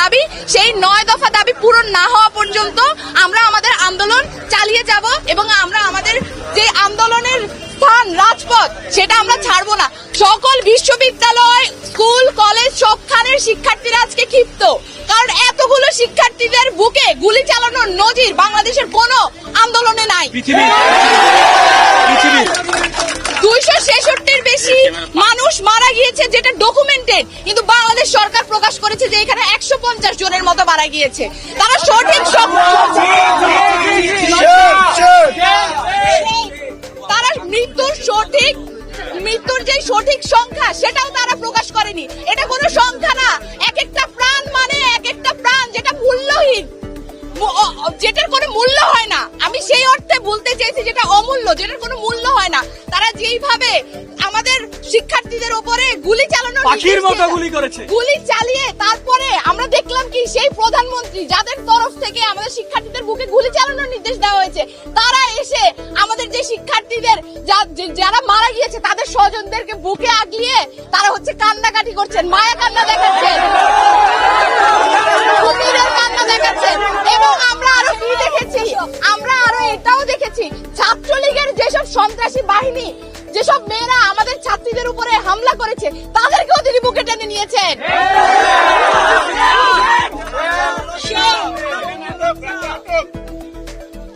দাবি, সেই নয় দফা দাবি পূরণ না হওয়া পর্যন্ত আমরা আমাদের আন্দোলন চালিয়ে যাব এবং আমরা আমাদের যে রাজপথ সেটা আমরা ছাড়বো না। সকল বিশ্ববিদ্যালয় স্কুল কলেজ সবখানের শিক্ষার্থীরা আজকে ক্ষিপ্ত। কারণ এতগুলো শিক্ষার্থীদের বুকে গুলি চালানোর নজির বাংলাদেশের কোনো আন্দোলনে নাই। দুইশো ছেষট্টির বেশি মানুষ মারা গিয়েছে যেটা ডকুমেন্টেড কিন্তু বাংলাদেশ সরকার প্রকাশ করেছে যে এখানে একশো পঞ্চাশ জনের মতো মারা গিয়েছে। তারা সঠিক সব- তারা মৃত্যুর সঠিক মৃত্যুর যে সঠিক সংখ্যা, সেটাও তারা প্রকাশ করেনি। এটা কোনো সংখ্যা না। এক একটা প্রাণ মানে এক একটা প্রাণ, যেটা মূল্যহীন। যেটার কোনো মূল্য হয় না। আমি সেই অর্থে বলতে চাইছি যেটা অমূল্য যেটার কোনো মূল্য হয় না তারা যেইভাবে আমাদের শিক্ষার্থীদের উপরে গুলি চালানো পাখির মতো গুলি করেছে। গুলি চালিয়ে তারপরে আমরা দেখলাম কি সেই প্রধানমন্ত্রী যাদের তরফ থেকে আমাদের শিক্ষার্থীদের বুকে গুলি চালানোর নির্দেশ দেওয়া হয়েছে তারা এসে আমাদের যে শিক্ষার্থীদের যারা মারা গিয়েছে তাদের স্বজনদেরকে বুকে আগলিয়ে তারা হচ্ছে কান্নাকাটি করছেন মায়া কান্না দেখাচ্ছেন নিয়েছেন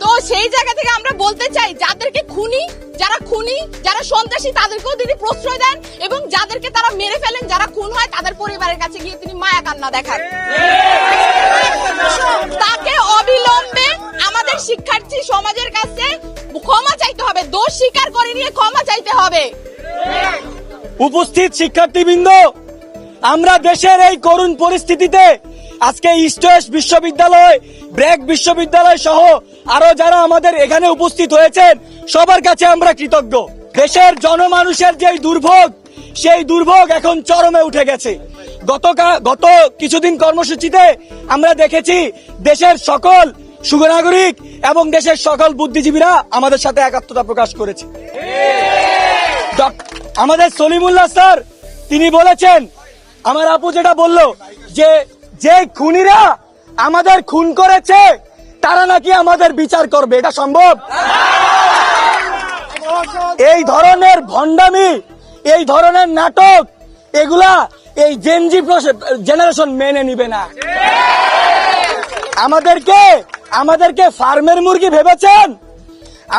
তো সেই জায়গা থেকে আমরা বলতে চাই, যাদেরকে খুনি, যারা খুনি, যারা সন্ত্রাসী, তাদেরকেও তিনি প্রশ্রয় দেন এবং যাদেরকে তারা মেরে ফেলেন, যারা খুন হয়, তাদের পরিবারের কাছে গিয়ে তিনি মায়া কান্না দেখান। তাকে অবিলম্বে আমাদের শিক্ষার্থী সমাজের কাছে ক্ষমা চাইতে হবে, দোষ স্বীকার করে নিয়ে ক্ষমা চাইতে হবে। উপস্থিত শিক্ষার্থীবৃন্দ আমরা দেশের এই করুণ পরিস্থিতিতে আজকে ইস্ট ওয়েস্ট বিশ্ববিদ্যালয় ব্র্যাক বিশ্ববিদ্যালয় সহ আরও যারা আমাদের এখানে উপস্থিত হয়েছেন সবার কাছে আমরা কৃতজ্ঞ। দেশের জনমানুষের যে দুর্ভোগ সেই দুর্ভোগ এখন চরমে উঠে গেছে। গত কিছুদিন কর্মসূচিতে আমরা দেখেছি দেশের সকল সুগনাগরিক এবং দেশের সকল বুদ্ধিজীবীরা আমাদের সাথে একাত্মতা প্রকাশ করেছে। আমাদের সলিমুল্লাহ স্যার তিনি বলেছেন আমার আপু যেটা বলল, যে যে খুনিরা আমাদের খুন করেছে, তারা নাকি আমাদের বিচার করবে, এটা সম্ভব? এই ধরনের ভণ্ডামি, এই ধরনের নাটক, এগুলা এই জেনজি জেনারেশন মেনে নিবে না। আমাদেরকে আমাদেরকে ফার্মের মুরগি ভেবেছেন?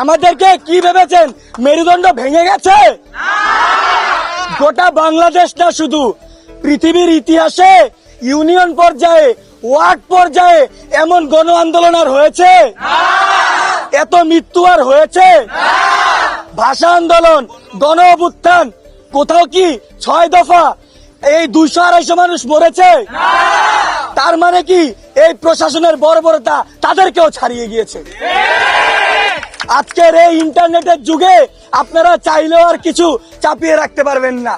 আমাদেরকে কি ভেবেছেন? মেরুদণ্ড ভেঙে গেছে? গোটা বাংলাদেশ না শুধু পৃথিবীর ইতিহাসে ইউনিয়ন পর্যায়ে, ওয়ার্ড পর্যায়ে এমন গণ আন্দোলন আর হয়েছে? এত মৃত্যু আর হয়েছে? ভাষা আন্দোলন, গণ অভ্যুত্থান, কোথাও কি ছয় দফা এই দুইশো আড়াইশো মানুষ মরেছে? তার মানে কি এই প্রশাসনের বড় বর্বরতা তাদেরকেও ছাড়িয়ে গিয়েছে? আজকের এই ইন্টারনেটের যুগে আপনারা চাইলেও আর কিছু চাপিয়ে রাখতে পারবেন না।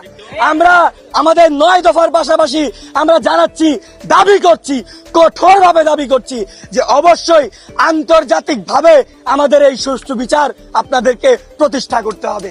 আমরা আমাদের নয় দফার পাশাপাশি আমরা জানাচ্ছি, দাবি করছি, কঠোরভাবে দাবি করছি যে অবশ্যই আন্তর্জাতিকভাবে আমাদের এই সুষ্ঠু বিচার আপনাদেরকে প্রতিষ্ঠা করতে হবে।